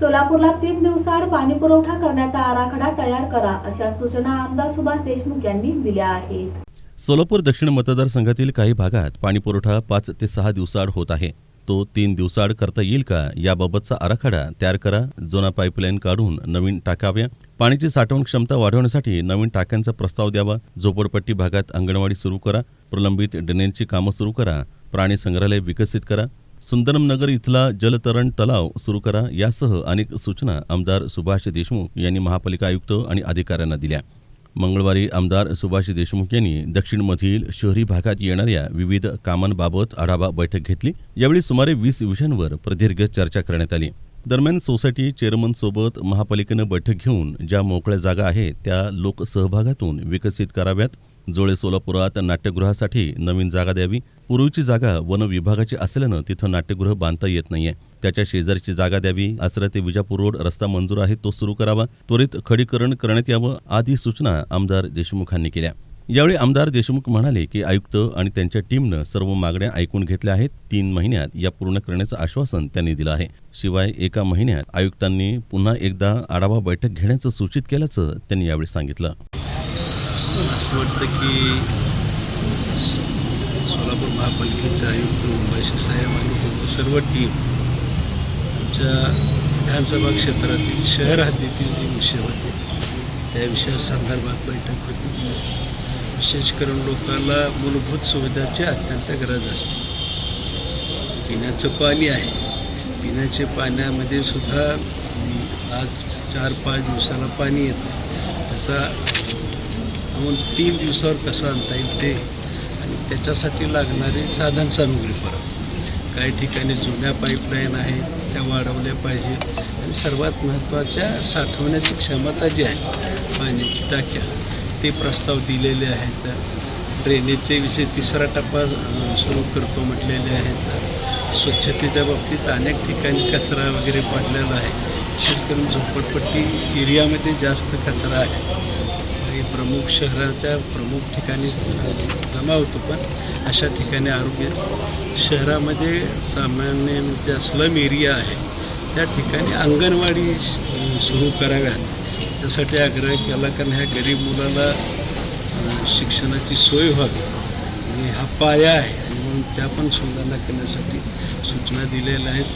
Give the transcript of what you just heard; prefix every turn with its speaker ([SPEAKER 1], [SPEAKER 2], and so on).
[SPEAKER 1] सोलापूरला तीन दिवसाआड पाणी पुरवठा करण्याचा आराखडा तयार करा अशा सूचना आमदार सुभाष देशमुख यांनी दिल्या आहेत.
[SPEAKER 2] सोलापूर दक्षिण मतदारसंघातील काही भागात पाणीपुरवठा पाच ते सहा दिवसाआड होत आहे. तो तीन दिवसाआड करता येईल का याबाबतचा आराखडा तयार करा जुना पाईपलाईन काढून नवीन टाकाव्या पाण्याची साठवण क्षमता वाढवण्यासाठी नवीन टाक्यांचा प्रस्ताव द्यावा झोपडपट्टी भागात अंगणवाडी सुरू करा प्रलंबित ड्रेनेजची कामं सुरू करा प्राणी संग्रहालय विकसित करा सुंदरम नगर इथला जलतरण तलाव सुरू करा यासह अनेक सूचना आमदार सुभाष देशमुख यांनी महापालिका आयुक्त आणि अधिकाऱ्यांना दिल्या. मंगळवारी आमदार सुभाष देशमुख यांनी दक्षिणमधील शहरी भागात येणाऱ्या विविध कामांबाबत आढावा बैठक घेतली. यावेळी सुमारे वीस विषयांवर प्रदीर्घ चर्चा करण्यात आली. दरम्यान सोसायटी चेअरमनसोबत महापालिकेनं बैठक घेऊन ज्या मोकळ्या जागा आहेत त्या लोकसहभागातून विकसित कराव्यात. जोळे सोलापुरात नाट्यगृहासाठी नवीन जागा द्यावी. पूर्वीची जागा वन विभागाची असल्यानं तिथं नाट्यगृह बांधता येत नाहीये. त्याच्या शेजारची जागा द्यावी आसरा ते विजापूर रोड रस्ता मंजूर आहे तो सुरू करावा. त्वरित खडीकरण करण्यात यावं आदी सूचना आमदार देशमुखांनी केल्या. यावेळी आमदार देशमुख म्हणाले की आयुक्त आणि त्यांच्या टीमनं सर्व मागण्या ऐकून घेतल्या आहेत. तीन महिन्यात या पूर्ण करण्याचं आश्वासन त्यांनी दिलं आहे. शिवाय एका महिन्यात आयुक्तांनी पुन्हा एकदा आढावा बैठक घेण्याचं सूचित केल्याचं त्यांनी यावेळी सांगितलं.
[SPEAKER 3] असं वाटतं की सोलापूर महापालिकेचे आयुक्त उमेश साहेब आणि त्यांची सर्व टीम आमच्या विधानसभा क्षेत्रातील शहर हद्दीतील जे विषय होते त्या विषया संदर्भात बैठक होती. विशेष करून लोकांना मूलभूत सुविधाची अत्यंत गरज असते. पिण्याचं पाणी आहे. पिण्याच्या पाण्यामध्ये सुद्धा आज चार पाच दिवसाला पाणी येतं. त्याचा दोन तीन दिवसावर कसं आणता येईल ते आणि त्याच्यासाठी लागणारी साधनसामुग्री परत. काही ठिकाणी जुन्या पाईपलाईन आहेत त्या वाढवल्या पाहिजे. आणि सर्वात महत्त्वाच्या साठवण्याची क्षमता जी आहे पाण्याची टाक्या ते प्रस्ताव दिलेले आहेत. ड्रेनेजचे विषय तिसरा टप्पा सुरू करतो म्हटलेले आहेत. स्वच्छतेच्या बाबतीत अनेक ठिकाणी कचरा वगैरे पडलेला आहे. विशेष करून झोपडपट्टी एरियामध्ये जास्त कचरा आहे. काही प्रमुख शहराच्या प्रमुख ठिकाणी जमा होतो पण अशा ठिकाणी आरोग्य शहरामध्ये सामान्य ज्या स्लम एरिया आहे. त्या ठिकाणी अंगणवाडी सुरू कराव्यात. त्यासाठी आग्रह केला कारण ह्या गरीब मुलाला शिक्षणाची सोय व्हावी. आणि हा पाया आहे म्हणून त्या पण सुधारणा करण्यासाठी सूचना दिलेल्या आहेत.